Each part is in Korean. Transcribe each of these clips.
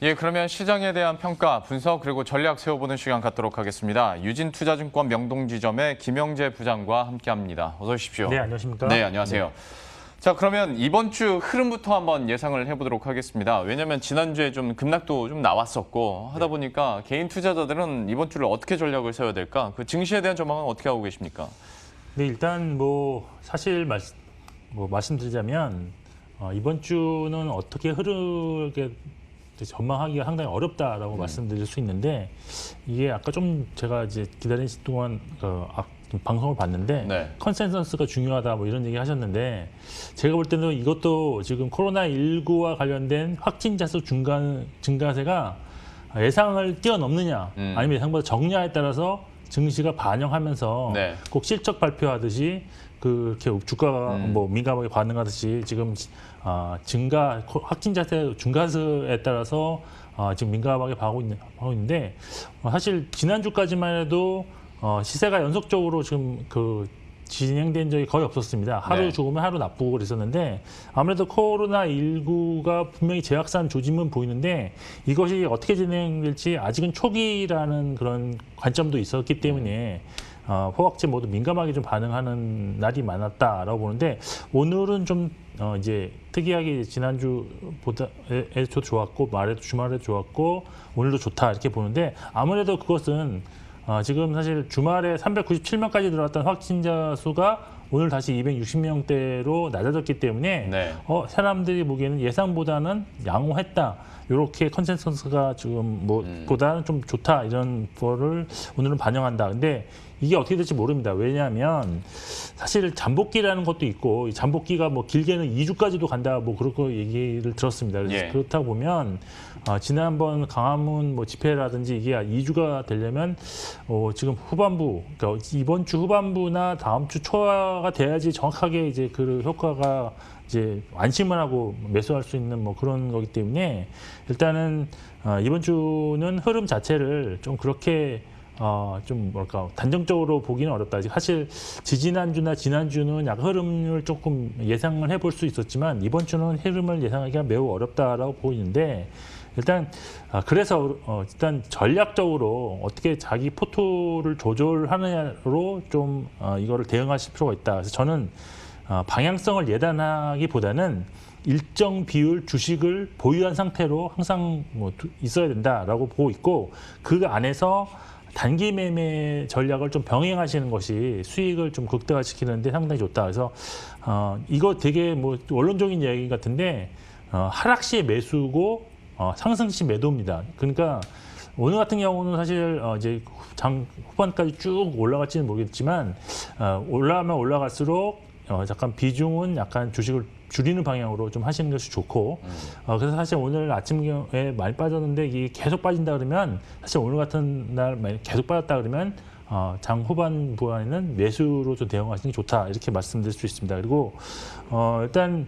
예, 그러면 시장에 대한 평가, 분석 그리고 전략 세워보는 시간 갖도록 하겠습니다. 유진투자증권 명동지점의 김영재 부장과 함께합니다. 어서 오십시오. 네, 안녕하십니까? 네, 안녕하세요. 자, 그러면 이번 주 흐름부터 한번 예상을 해보도록 하겠습니다. 왜냐하면 지난주에 좀 급락도 좀 나왔었고 하다 보니까 개인 투자자들은 이번 주를 어떻게 전략을 세워야 될까? 그 증시에 대한 전망은 어떻게 하고 계십니까? 네, 일단 뭐 사실 말, 뭐 말씀드리자면 어, 이번 주는 어떻게 흐르게 전망하기가 상당히 어렵다라고 말씀드릴 수 있는데 이게 아까 좀 제가 이제 기다리는 시간 동안 어, 아, 좀 방송을 봤는데 네. 컨센서스가 중요하다 뭐 이런 얘기 하셨는데 제가 볼 때는 이것도 지금 코로나 19와 관련된 확진자 수 증가 증가세가 예상을 뛰어넘느냐 음. 아니면 예상보다 적냐에 따라서 증시가 반영하면서 네. 꼭 실적 발표하듯이 그렇게 주가가 음. 뭐 민감하게 반응하듯이 지금 아, 증가 코- 확진자세 증가세에 따라서 아, 지금 민감하게 하고 있는 하고 있는데 어, 사실 지난주까지만 해도 어, 시세가 연속적으로 지금 그 진행된 적이 거의 없었습니다. 하루 네. 좋으면 하루 나쁘고 그랬었는데 아무래도 코로나 19가 분명히 재확산 조짐은 보이는데 이것이 어떻게 진행될지 아직은 초기라는 그런 관점도 있었기 때문에 어, 호박제 모두 민감하게 좀 반응하는 날이 많았다라고 보는데 오늘은 좀 어, 이제 특이하게 지난주보다에도 좋았고 말에도 주말에도 좋았고 오늘도 좋다 이렇게 보는데 아무래도 그것은 어, 지금 사실 주말에 397명까지 들어왔던 확진자 수가 오늘 다시 260명대로 낮아졌기 때문에 네. 어, 사람들이 보기에는 예상보다는 양호했다. 이렇게 컨센서스가 지금 뭐 음. 보다는 좀 좋다 이런 거를 오늘은 반영한다. 근데 이게 어떻게 될지 모릅니다. 왜냐하면 사실 잠복기라는 것도 있고 이 잠복기가 뭐 길게는 2주까지도 간다. 뭐거 얘기를 들었습니다. 그래서 예. 그렇다 보면 어, 지난번 강화문 뭐 집회라든지 이게 2주가 되려면 어, 지금 후반부, 그러니까 이번 주 후반부나 다음 주 초가 돼야지 정확하게 이제 그 효과가 이제 안심을 하고 매수할 수 있는 뭐 그런 거기 때문에 일단은 어, 이번 주는 흐름 자체를 좀 그렇게 어, 좀 뭐랄까 단정적으로 보기는 어렵다. 사실 지지난주나 지난주는 약간 흐름을 조금 예상을 해볼 수 있었지만 이번 주는 흐름을 예상하기가 매우 어렵다라고 보이는데 일단 아, 그래서 어, 일단 전략적으로 어떻게 자기 포토를 조절하느냐로 좀 어, 이거를 대응하실 필요가 있다. 그래서 저는 어, 방향성을 예단하기보다는 일정 비율 주식을 보유한 상태로 항상 뭐 두- 있어야 된다라고 보고 있고 그 안에서 단기 매매 전략을 좀 병행하시는 것이 수익을 좀 극대화시키는데 상당히 좋다. 그래서 어, 이거 되게 뭐 원론적인 이야기 같은데 어, 하락 시 매수고 어, 상승 시 매도입니다. 그러니까 오늘 같은 경우는 사실 어, 이제 장 후반까지 쭉 올라갈지는 모르겠지만 어, 올라가면 올라갈수록 어, 약간 비중은 약간 주식을 줄이는 방향으로 좀 하시는 것이 좋고 어, 그래서 사실 오늘 아침에 많이 빠졌는데 이게 계속 빠진다 그러면 사실 오늘 같은 날 계속 빠졌다 그러면 어, 장 후반부에는 매수로 좀 대응하시는 게 좋다 이렇게 말씀드릴 수 있습니다. 그리고 어, 일단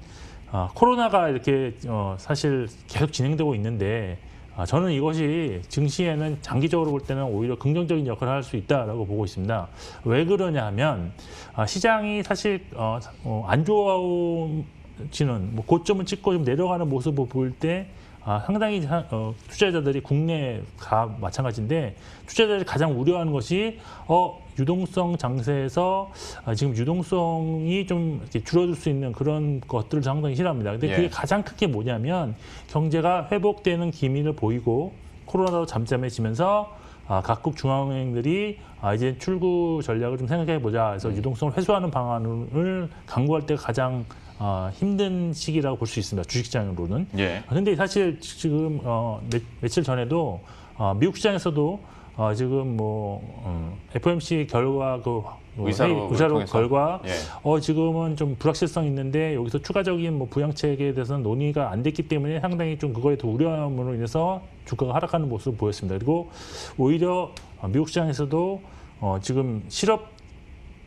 어, 코로나가 이렇게 어, 사실 계속 진행되고 있는데 아, 저는 이것이 증시에는 장기적으로 볼 때는 오히려 긍정적인 역할을 할 수 있다라고 보고 있습니다. 왜 그러냐 하면 아, 시장이 사실 어, 어, 안 좋아지는 뭐 고점을 찍고 좀 내려가는 모습을 볼때 아, 상당히 사- 어, 투자자들이 국내가 마찬가지인데 투자자들이 가장 우려하는 것이 어, 유동성 장세에서 아, 지금 유동성이 좀 줄어들 수 있는 그런 것들을 상당히 싫어합니다. 근데 예. 그게 가장 큰게 뭐냐면 경제가 회복되는 기미를 보이고 코로나도 잠잠해지면서 아, 각국 중앙은행들이 아, 이제 출구 전략을 좀 생각해 보자. 그래서 유동성을 회수하는 방안을 강구할 때가 가장 아, 힘든 시기라고 볼 수 있습니다. 주식시장으로는. 예. 근데 사실 지금 어, 며, 며칠 전에도 어, 미국 시장에서도 어, 지금 뭐 음, FOMC 결과 그 의사로 의사로? 결과 예. 어 지금은 좀 불확실성 있는데 여기서 추가적인 뭐 부양책에 대해서는 논의가 안 됐기 때문에 상당히 좀 그거에 더 우려함으로 인해서 주가가 하락하는 모습을 보였습니다. 그리고 오히려 어, 미국 시장에서도 어 지금 실업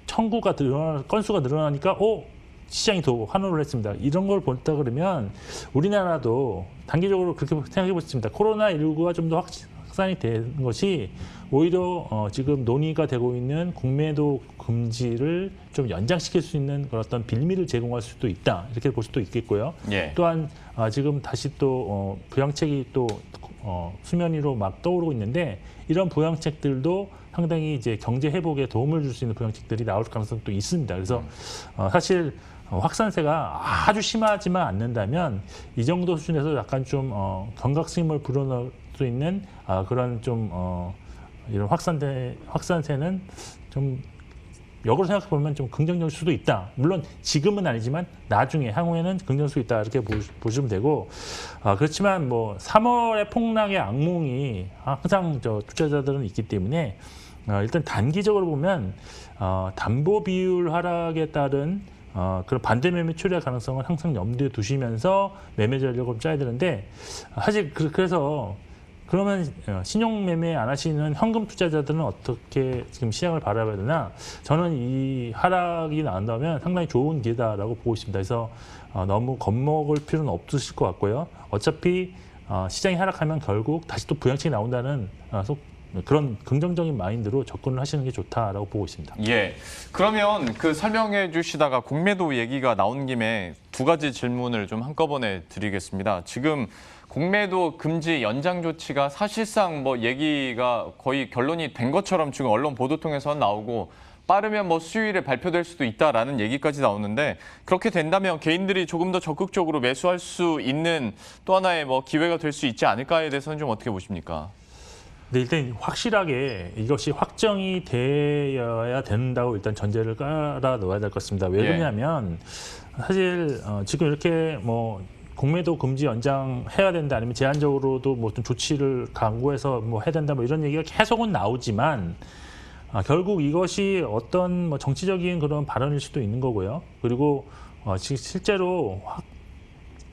청구가 늘어나 건수가 늘어나니까 어 시장이 더 환호를 했습니다. 이런 걸 본다 그러면 우리나라도 단기적으로 그렇게 생각해 보겠습니다. 코로나 19가 좀 더 확 산이 된 것이 오히려 어, 지금 논의가 되고 있는 공매도 금지를 좀 연장시킬 수 있는 그런 어떤 빌미를 제공할 수도 있다 이렇게 볼 수도 있겠고요. 예. 또한 아, 지금 다시 또 어, 부양책이 또 어, 수면 위로 막 떠오르고 있는데 이런 부양책들도 상당히 이제 경제 회복에 도움을 줄 수 있는 부양책들이 나올 가능성도 있습니다. 그래서 어, 사실 어, 확산세가 아주 심하지만 않는다면 이 정도 수준에서 약간 좀 어, 경각심을 불어넣을 수 있는 아, 그런 좀 어, 이런 확산세 확산세는 좀 역으로 생각해 보면 좀 긍정적일 수도 있다. 물론 지금은 아니지만 나중에 향후에는 긍정일 수 있다 이렇게 보, 보시면 되고 아, 그렇지만 뭐 3월의 폭락의 악몽이 항상 저 투자자들은 있기 때문에 어, 일단 단기적으로 보면 어, 담보 비율 하락에 따른 어, 그런 반대 매매 출현 가능성을 항상 염두에 두시면서 매매 전략을 짜야 되는데 사실 그, 그래서 그러면 어, 신용 매매 안 하시는 현금 투자자들은 어떻게 지금 시장을 바라봐야 되나? 저는 이 하락이 나온다면 상당히 좋은 기회다라고 보고 있습니다. 그래서 어, 너무 겁먹을 필요는 없으실 것 같고요. 어차피 어, 시장이 하락하면 결국 다시 또 부양책이 나온다는 그런 긍정적인 마인드로 접근을 하시는 게 좋다라고 보고 있습니다. 예. 그러면 그 설명해 주시다가 공매도 얘기가 나온 김에 두 가지 질문을 좀 한꺼번에 드리겠습니다. 지금 공매도 금지 연장 조치가 사실상 뭐 얘기가 거의 결론이 된 것처럼 지금 언론 보도 통해서 나오고 빠르면 뭐 수요일에 발표될 수도 있다라는 얘기까지 나오는데 그렇게 된다면 개인들이 조금 더 적극적으로 매수할 수 있는 또 하나의 뭐 기회가 될 수 있지 않을까에 대해서는 좀 어떻게 보십니까? 근데 일단 확실하게 이것이 확정이 되어야 된다고 일단 전제를 깔아 놓아야 될 것 같습니다. 왜 예. 그러냐면 사실 어, 지금 이렇게 뭐 공매도 금지 연장해야 된다 아니면 제한적으로도 뭐 어떤 조치를 강구해서 뭐 해야 된다 뭐 이런 얘기가 계속은 나오지만 아, 결국 이것이 어떤 뭐 정치적인 그런 발언일 수도 있는 거고요. 그리고 어, 시- 실제로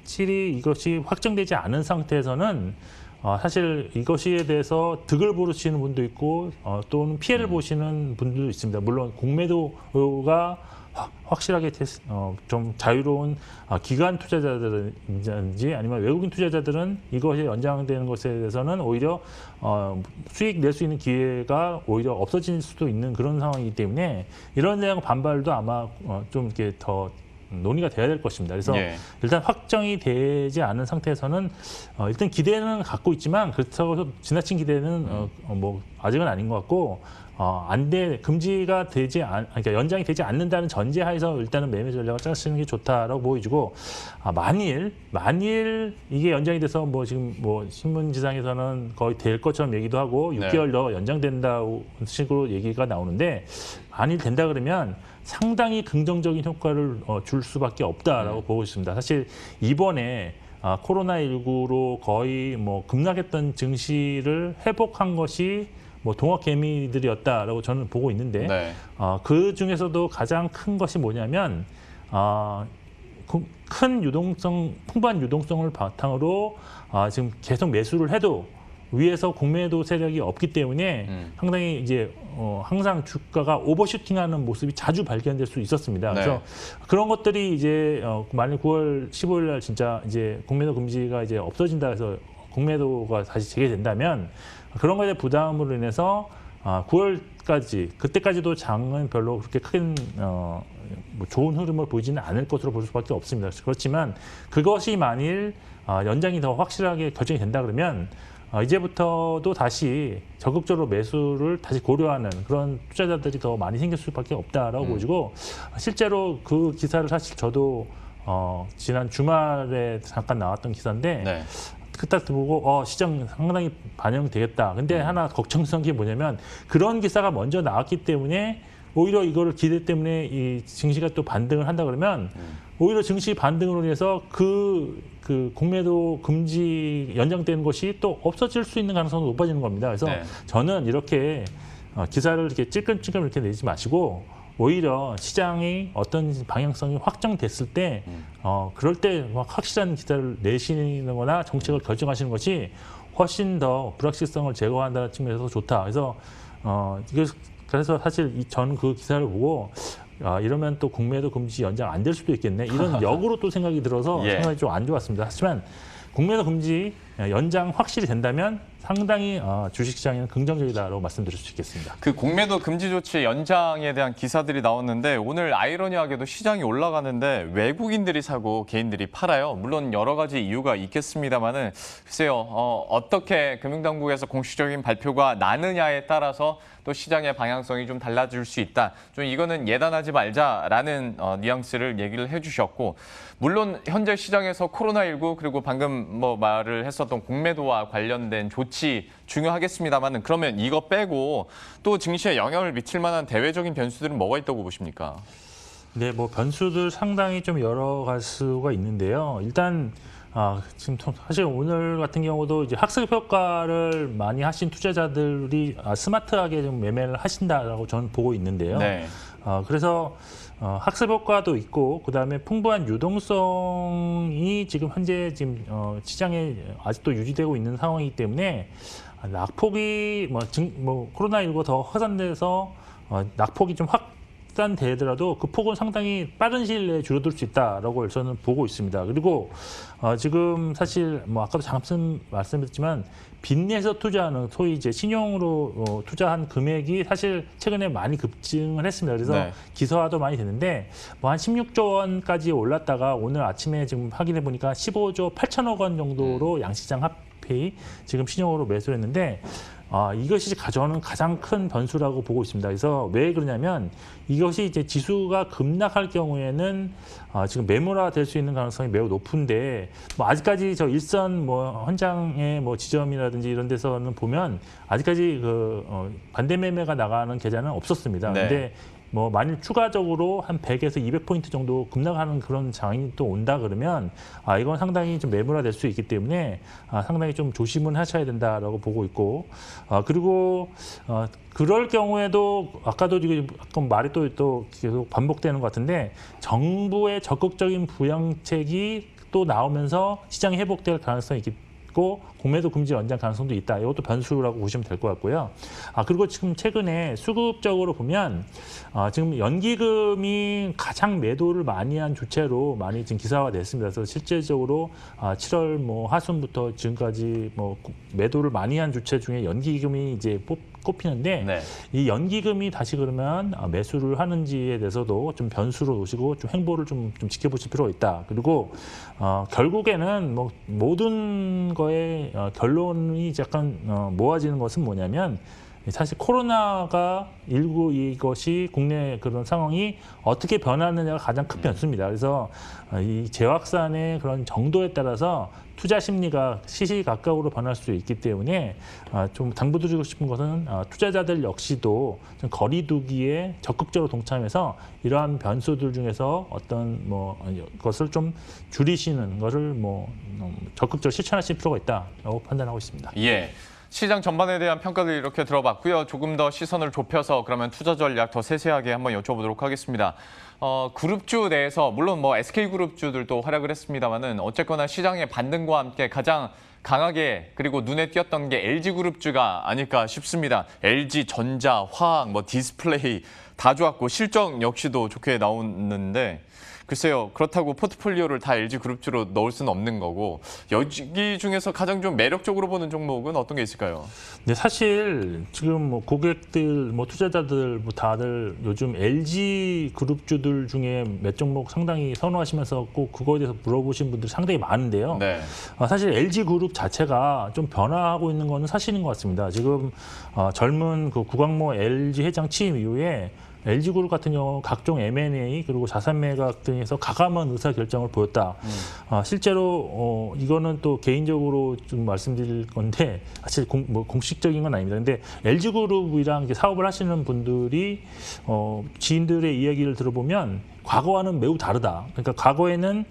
확실히 이것이 확정되지 않은 상태에서는 어, 사실 이것에 대해서 득을 보시는 분도 있고 어, 또는 피해를 보시는 분들도 있습니다. 물론 공매도가 확- 확실하게 테스- 어, 좀 자유로운 아, 기관 투자자들인지 아니면 외국인 투자자들은 이것이 연장되는 것에 대해서는 오히려 어, 수익 낼 수 있는 기회가 오히려 없어질 수도 있는 그런 상황이기 때문에 이런 대한 반발도 아마 어, 좀 이렇게 더 논의가 돼야 될 것입니다. 그래서 예. 일단 확정이 되지 않은 상태에서는 어, 일단 기대는 갖고 있지만 그렇다고 해서 지나친 기대는 어, 어, 뭐 아직은 아닌 것 같고 어, 안돼 금지가 되지 않, 그러니까 연장이 되지 않는다는 전제하에서 일단은 매매 전략을 짜시는 게 좋다라고 보여지고 아, 만일 만일 이게 연장이 돼서 뭐 지금 뭐 신문지상에서는 거의 될 것처럼 얘기도 하고 네. 6개월 더 연장된다고 식으로 얘기가 나오는데 만일 된다 그러면 상당히 긍정적인 효과를 어, 줄 수밖에 없다라고 보고 있습니다. 사실 이번에 아, 코로나19로 거의 뭐 급락했던 증시를 회복한 것이 뭐 동학 개미들이었다라고 저는 보고 있는데 네. 어, 그 중에서도 가장 큰 것이 뭐냐면 어, 그- 큰 유동성, 풍부한 유동성을 바탕으로 아, 지금 계속 매수를 해도 위에서 공매도 세력이 없기 때문에 음. 상당히 이제 어, 항상 주가가 오버슈팅하는 모습이 자주 발견될 수 있었습니다. 네. 그래서 그런 것들이 이제 어, 만일 9월 15일 날 진짜 이제 공매도 금지가 이제 없어진다 해서 공매도가 다시 재개된다면 그런 것에 부담으로 인해서 아, 9월까지 그때까지도 장은 별로 그렇게 큰 어, 뭐 좋은 흐름을 보이지는 않을 것으로 볼 수밖에 없습니다. 그렇지만 그것이 만일 아, 연장이 더 확실하게 결정이 된다 그러면 어, 이제부터도 다시 적극적으로 매수를 다시 고려하는 그런 투자자들이 더 많이 생길 수밖에 없다라고 보여지고 실제로 그 기사를 사실 저도 어, 지난 주말에 잠깐 나왔던 기사인데 네. 그딱 보고 어 시장 상당히 반영되겠다. 근데 음. 하나 걱정스러운 게 뭐냐면 그런 기사가 먼저 나왔기 때문에 오히려 이거를 기대 때문에 이 증시가 또 반등을 한다 그러면 음. 오히려 증시 반등으로 인해서 그, 그 공매도 금지 연장되는 것이 또 없어질 수 있는 가능성이 높아지는 겁니다. 그래서 네. 저는 이렇게 어, 기사를 이렇게 찔끔찔끔 이렇게 내지 마시고 오히려 시장이 어떤 방향성이 확정됐을 때, 음. 어, 그럴 때 막 확실한 기사를 내시는 거나 정책을 결정하시는 것이 훨씬 더 불확실성을 제거한다는 측면에서 좋다. 그래서, 어, 그래서 사실 이- 저는 그 기사를 보고 아, 이러면 또 공매도 금지 연장 안 될 수도 있겠네. 이런 역으로 또 생각이 들어서 예. 상당히 좀안 좋았습니다. 하지만 공매도 금지 연장 확실히 된다면 상당히 어, 주식시장에는 긍정적이다라고 말씀드릴 수 있겠습니다. 그 공매도 금지 조치 연장에 대한 기사들이 나왔는데 오늘 아이러니하게도 시장이 올라가는데 외국인들이 사고 개인들이 팔아요. 물론 여러 가지 이유가 있겠습니다만은 글쎄요 어, 어떻게 금융당국에서 공식적인 발표가 나느냐에 따라서 또 시장의 방향성이 좀 달라질 수 있다. 좀 이거는 예단하지 말자라는 어, 뉘앙스를 얘기를 해주셨고 물론 현재 시장에서 코로나19 그리고 방금 뭐 말을 했었던 공매도와 관련된 조치 중요하겠습니다만은 그러면 이거 빼고 또 증시에 영향을 미칠 만한 대외적인 변수들은 뭐가 있다고 보십니까? 네, 뭐 변수들 상당히 좀 여러 가수가 있는데요. 일단 아, 지금 통- 사실 오늘 같은 경우도 이제 학습 효과를 많이 하신 투자자들이 아, 스마트하게 좀 매매를 하신다라고 저는 보고 있는데요. 네. 어, 그래서 어, 학습 효과도 있고 그 다음에 풍부한 유동성이 지금 현재 지금 어, 시장에 아직도 유지되고 있는 상황이기 때문에 아, 낙폭이 뭐, 증, 뭐 코로나19가 더 확산돼서 어, 낙폭이 좀 확산되더라도 그 폭은 상당히 빠른 시일 내에 줄어들 수 있다라고 저는 보고 있습니다. 그리고 어, 지금 사실 뭐 아까도 잠깐 말씀드렸지만 빚내서 투자하는 소위 이제 신용으로 어, 투자한 금액이 사실 최근에 많이 급증을 했습니다. 그래서 네. 기소화도 많이 됐는데 뭐 한 16조 원까지 올랐다가 오늘 아침에 지금 확인해 보니까 15조 8천억 원 정도로 양시장 합회이 지금 신용으로 매수를 했는데 아, 이것이 가져오는 가장 큰 변수라고 보고 있습니다. 그래서 왜 그러냐면 이것이 이제 지수가 급락할 경우에는 아, 지금 매물화 될 수 있는 가능성이 매우 높은데 뭐 아직까지 저 일선 뭐 현장의 뭐 지점이라든지 이런 데서는 보면 아직까지 그 어, 반대 매매가 나가는 계좌는 없었습니다. 네. 근데 뭐 만일 추가적으로 한 100에서 200포인트 정도 급락하는 그런 장이 또 온다 그러면 아 이건 상당히 좀 매물화 될 수 있기 때문에 아 상당히 좀 조심은 하셔야 된다라고 보고 있고 아 그리고 어 그럴 경우에도 아까도 지금 약간 말이 또 또 계속 반복되는 것 같은데 정부의 적극적인 부양책이 또 나오면서 시장이 회복될 가능성이 있 고 공매도 금지 연장 가능성도 있다. 이것도 변수라고 보시면 될 것 같고요. 아 그리고 지금 최근에 수급적으로 보면 아, 지금 연기금이 가장 매도를 많이 한 주체로 많이 지금 기사화됐습니다. 그래서 실제적으로 아, 7월 뭐 하순부터 지금까지 뭐 매도를 많이 한 주체 중에 연기금이 이제 뽑, 꼽히는데 네. 이 연기금이 다시 그러면 아, 매수를 하는지에 대해서도 좀 변수로 놓으시고 좀 행보를 좀, 좀 지켜보실 필요가 있다. 그리고 어, 결국에는 뭐 모든 거의 어, 결론이 약간 어, 모아지는 것은 뭐냐면 사실 코로나가 일구 이것이 국내 그런 상황이 어떻게 변하느냐가 가장 큰 변수입니다. 그래서 어, 이 재확산의 그런 정도에 따라서 투자 심리가 시시각각으로 변할 수 있기 때문에 아, 좀 당부드리고 싶은 것은 아, 투자자들 역시도 좀 거리두기에 적극적으로 동참해서 이러한 변수들 중에서 어떤 뭐 것을 좀 줄이시는 것을 뭐 음, 적극적으로 실천하실 필요가 있다라고 판단하고 있습니다. 예. 시장 전반에 대한 평가를 이렇게 들어봤고요. 조금 더 시선을 좁혀서 그러면 투자 전략 더 세세하게 한번 여쭤보도록 하겠습니다. 어, 그룹주 내에서 물론 뭐 SK 그룹주들도 활약을 했습니다만은 어쨌거나 시장의 반등과 함께 가장 강하게 그리고 눈에 띄었던 게 LG 그룹주가 아닐까 싶습니다. LG 전자, 화학, 뭐 디스플레이 다 좋았고 실적 역시도 좋게 나오는데 글쎄요. 그렇다고 포트폴리오를 다 LG 그룹주로 넣을 수는 없는 거고 여기 중에서 가장 좀 매력적으로 보는 종목은 어떤 게 있을까요? 근데 사실 지금 뭐 고객들, 뭐 투자자들 뭐 다들 요즘 LG 그룹주들 중에 몇 종목 상당히 선호하시면서 꼭 그거에 대해서 물어보신 분들이 상당히 많은데요. 네. 아, 사실 LG 그룹 자체가 좀 변화하고 있는 거는 사실인 것 같습니다. 지금 어, 젊은 그 구광모 LG 회장 취임 이후에 LG 그룹 같은 경우 각종 M&A 그리고 자산 매각 등에서 가감한 의사 결정을 보였다. 아, 실제로 어, 이거는 또 개인적으로 좀 말씀드릴 건데 사실 공, 뭐 공식적인 건 아닙니다. 근데 LG 그룹이랑 이제 사업을 하시는 분들이 어, 지인들의 이야기를 들어보면 과거와는 매우 다르다. 그러니까 과거에는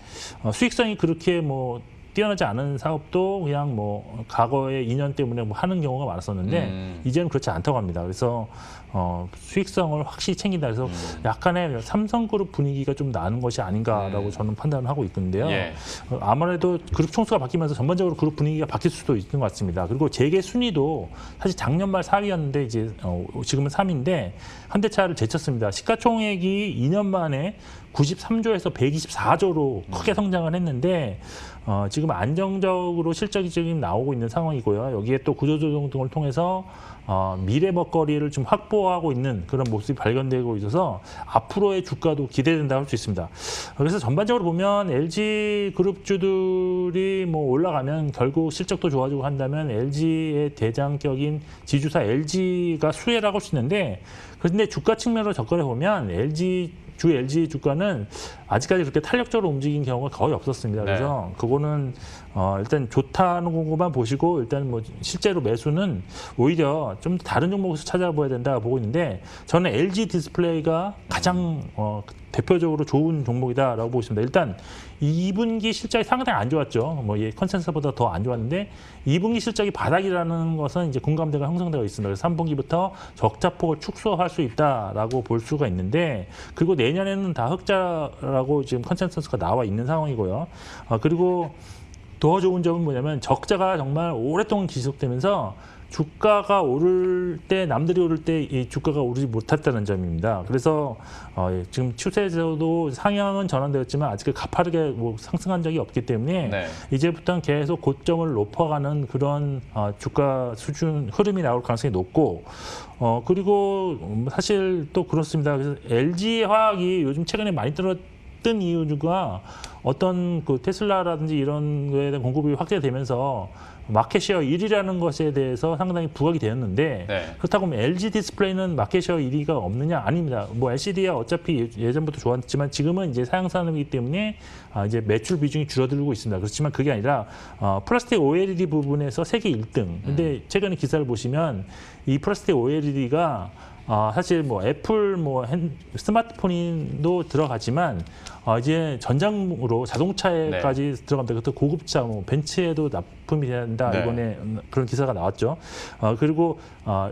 어, 수익성이 그렇게 뭐 뛰어나지 않은 사업도 그냥 뭐 과거의 인연 때문에 뭐 하는 경우가 많았었는데 음. 이제는 그렇지 않다고 합니다. 그래서 어, 수익성을 확실히 챙긴다. 그래서 음. 약간의 삼성그룹 분위기가 좀 나는 것이 아닌가라고 저는 판단을 하고 있는데요. 음. 예. 어, 아무래도 그룹 총수가 바뀌면서 전반적으로 그룹 분위기가 바뀔 수도 있는 것 같습니다. 그리고 재계 순위도 사실 작년 말 4위였는데 이제 어, 지금은 3위인데 현대차를 제쳤습니다. 시가총액이 2년 만에 93조에서 124조로 크게 성장을 했는데 어, 지금 안정적으로 실적이 지금 나오고 있는 상황이고요. 여기에 또 구조조정 등을 통해서 어, 미래 먹거리를 좀 확보하고 있는 그런 모습이 발견되고 있어서 앞으로의 주가도 기대된다 할수 있습니다. 그래서 전반적으로 보면 LG 그룹주들이 뭐 올라가면 결국 실적도 좋아지고 한다면 LG의 대장격인 지주사 LG가 수혜라고 할 수 있는데 그런데 주가 측면으로 접근해 보면 LG 주 LG 주가는 아직까지 그렇게 탄력적으로 움직인 경우가 거의 없었습니다. 네. 그래서 그거는 어, 일단 좋다는 것만 보시고 일단 뭐 실제로 매수는 오히려 좀 다른 종목에서 찾아봐야 된다 보고 있는데 저는 LG 디스플레이가 가장 어, 대표적으로 좋은 종목이다라고 보고 있습니다. 일단 2분기 실적이 상당히 안 좋았죠. 뭐 예, 컨센서스보다 더 안 좋았는데 2분기 실적이 바닥이라는 것은 이제 공감대가 형성되어 있습니다. 그래서 3분기부터 적자폭을 축소할 수 있다라고 볼 수가 있는데 그리고 내년에는 다 흑자 라고 지금 컨센서스가 나와 있는 상황이고요. 어, 그리고 더 좋은 점은 뭐냐면 적자가 정말 오랫동안 지속되면서 주가가 오를 때 남들이 오를 때 이 주가가 오르지 못했다는 점입니다. 그래서 어, 예, 지금 추세에서도 상향은 전환되었지만 아직 가파르게 뭐 상승한 적이 없기 때문에 네. 이제부터는 계속 고점을 높아가는 그런 어, 주가 수준 흐름이 나올 가능성이 높고 어 그리고 음, 사실 또 그렇습니다. 그래서 LG 화학이 요즘 최근에 많이 떨어 진 이유가 어떤 그 테슬라라든지 이런 거에 대한 공급이 확대되면서 마켓쉐어 1위라는 것에 대해서 상당히 부각이 되었는데 네. 그렇다고 하면 LG 디스플레이는 마켓쉐어 1위가 없느냐 아닙니다. 뭐 LCD야 어차피 예- 예전부터 좋았지만 지금은 이제 사양 산업이기 때문에 아, 이제 매출 비중이 줄어들고 있습니다. 그렇지만 그게 아니라 어, 플라스틱 OLED 부분에서 세계 1등. 근데 최근에 기사를 보시면 이 플라스틱 OLED가 아, 사실 뭐 애플 뭐 핸- 스마트폰도 들어가지만 어, 이제 전장으로 자동차에까지 들어갑니다. 그것도 고급차 뭐 벤츠에도 납품이 된다 네. 이번에 음, 그런 기사가 나왔죠. 어, 그리고 어,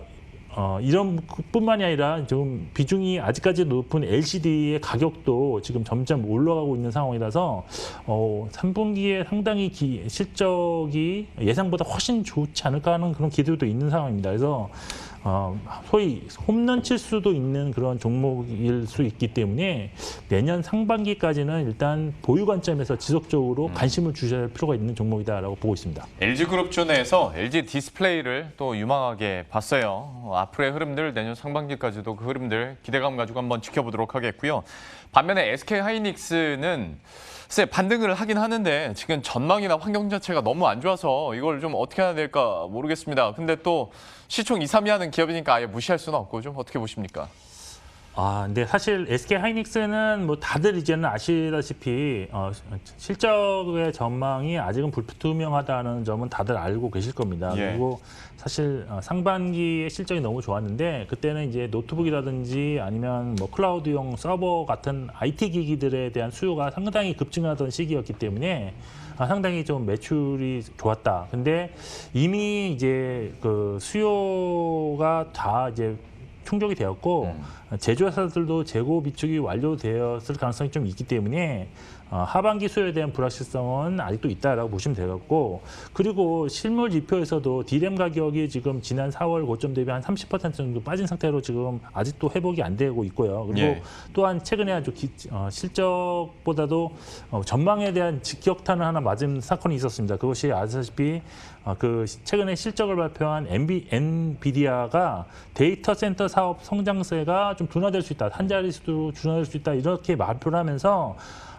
어, 이런 뿐만이 아니라 좀 비중이 아직까지 높은 LCD의 가격도 지금 점점 올라가고 있는 상황이라서 어, 3분기에 상당히 기- 실적이 예상보다 훨씬 좋지 않을까 하는 그런 기대도 있는 상황입니다. 그래서 어, 소위 홈런 칠 수도 있는 그런 종목일 수 있기 때문에 내년 상반기까지는 일단 보유 관점에서 지속적으로 관심을 주셔야 할 필요가 있는 종목이다라고 보고 있습니다. LG그룹주 내에서 LG 디스플레이를 또 유망하게 봤어요. 어, 앞으로의 흐름들 내년 상반기까지도 그 흐름들 기대감 가지고 한번 지켜보도록 하겠고요. 반면에 SK 하이닉스는 글쎄 반등을 하긴 하는데 지금 전망이나 환경 자체가 너무 안 좋아서 이걸 좀 어떻게 해야 될까 모르겠습니다. 근데 또 시총 2, 3위 하는 기업이니까 아예 무시할 수는 없고 좀 어떻게 보십니까? 아, 근데 사실 SK 하이닉스는 뭐 다들 이제는 아시다시피 어, 실적의 전망이 아직은 불투명하다는 점은 다들 알고 계실 겁니다. 예. 그리고 사실 어, 상반기에 실적이 너무 좋았는데 그때는 이제 노트북이라든지 아니면 뭐 클라우드용 서버 같은 IT 기기들에 대한 수요가 상당히 급증하던 시기였기 때문에 아, 상당히 좀 매출이 좋았다. 근데 이미 이제 그 수요가 다 이제 충족이 되었고 제조사들도 재고 비축이 완료되었을 가능성이 좀 있기 때문에 어, 하반기 수요에 대한 불확실성은 아직도 있다라고 보시면 되겠고 그리고 실물 지표에서도 D램 가격이 지금 지난 4월 고점 대비 한 30% 정도 빠진 상태로 지금 아직도 회복이 안 되고 있고요. 그리고 예. 또한 최근에 아주 기- 어, 실적보다도 어, 전망에 대한 직격탄을 하나 맞은 사건이 있었습니다. 그것이 아시다시피 어, 그 시- 최근에 실적을 발표한 엔비, 엔비디아가 데이터 센터 사업 성장세가 좀 둔화될 수 있다, 한 자릿수로 둔화될 수 있다 이렇게 발표를 하면서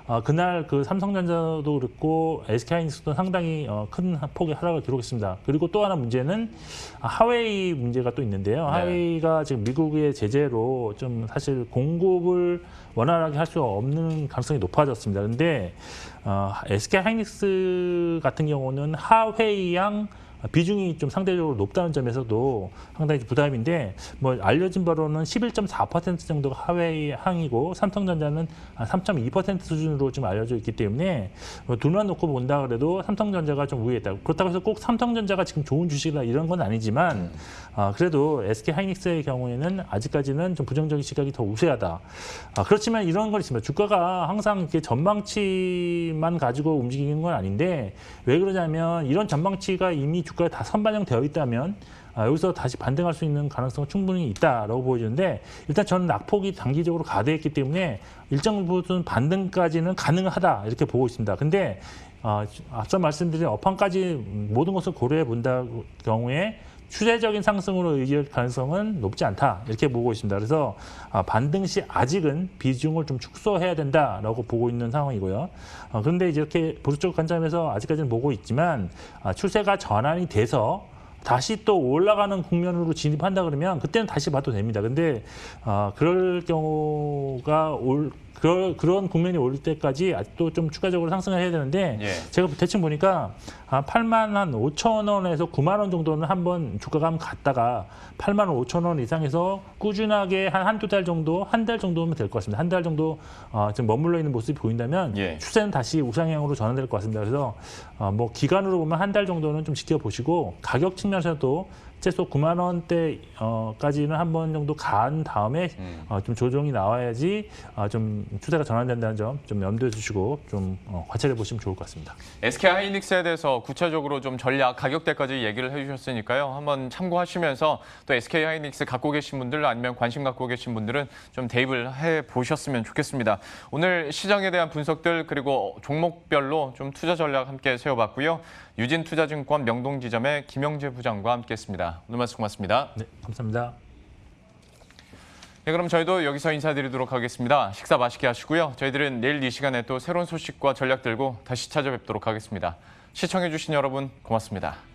어, 그날 그 삼성전자도 그렇고 SK하이닉스도 상당히 어, 큰 폭의 하락을 기록했습니다. 그리고 또 하나 문제는 아, 하웨이 문제가 또 있는데요. 네. 하웨이가 지금 미국의 제재로 좀 사실 공급을 원활하게 할 수 없는 가능성이 높아졌습니다. 그런데 어, SK 하이닉스 같은 경우는 하웨이양 비중이 좀 상대적으로 높다는 점에서도 상당히 부담인데 뭐 알려진 바로는 11.4% 정도가 하웨이 항이고 삼성전자는 3.2% 수준으로 좀 알려져 있기 때문에 뭐 둘만 놓고 본다 그래도 삼성전자가 좀 우위에 있다. 그렇다고 해서 꼭 삼성전자가 지금 좋은 주식이다 이런 건 아니지만 아, 그래도 SK 하이닉스의 경우에는 아직까지는 좀 부정적인 시각이 더 우세하다. 아, 그렇지만 이런 건 있습니다. 주가가 항상 이렇게 전망치만 가지고 움직이는 건 아닌데 왜 그러냐면 이런 전망치가 이미 주가에 다 선반영되어 있다면 아, 여기서 다시 반등할 수 있는 가능성은 충분히 있다라고 보여지는데 일단 저는 낙폭이 단기적으로 가대했기 때문에 일정 부분 반등까지는 가능하다 이렇게 보고 있습니다. 근데 아, 앞서 말씀드린 업황까지 모든 것을 고려해 본다 경우에 추세적인 상승으로 이어질 가능성은 높지 않다 이렇게 보고 있습니다. 그래서 아, 반등 시 아직은 비중을 좀 축소해야 된다라고 보고 있는 상황이고요. 아, 그런데 이렇게 보수적 관점에서 아직까지는 보고 있지만 아, 추세가 전환이 돼서 다시 또 올라가는 국면으로 진입한다 그러면 그때는 다시 봐도 됩니다. 근데 아, 그럴 경우가 올 그럴, 그런 국면이 올 때까지 아직도 좀 추가적으로 상승을 해야 되는데 예. 제가 대충 보니까 한 8만 한 5천 원에서 9만 원 정도는 한번 주가가 한번 갔다가 8만 원 5천 원 이상에서 꾸준하게 한 한두 달 정도 한 달 정도면 될 것 같습니다. 한 달 정도 어, 지금 머물러 있는 모습이 보인다면 예. 추세는 다시 우상향으로 전환될 것 같습니다. 그래서 어, 뭐 기간으로 보면 한 달 정도는 좀 지켜보시고 가격 측면에서도 최소 9만 원대까지는 한 번 정도 간 다음에 음. 어, 좀 조정이 나와야지 어, 좀 추세가 전환된다는 점 좀 염두에 두시고 좀 어, 관찰해 보시면 좋을 것 같습니다. SK 하이닉스에 대해서 구체적으로 좀 전략 가격대까지 얘기를 해주셨으니까요. 한번 참고하시면서 또 SK 하이닉스 갖고 계신 분들 아니면 관심 갖고 계신 분들은 좀 대입을 해 보셨으면 좋겠습니다. 오늘 시장에 대한 분석들 그리고 종목별로 좀 투자 전략 함께 세워봤고요. 유진 투자증권 명동지점의 김영재 부장과 함께했 습니다. 오늘 말씀 고맙습니다. 네, 감사합니다. 네, 그럼 저희도 여기서 인사드리도록 하겠습니다. 식사 맛있게 하시고요. 저희들은 내일 이 시간에 또 새로운 소식과 전략 들고 다시 찾아뵙도록 하겠습니다. 시청해주신 여러분 고맙습니다.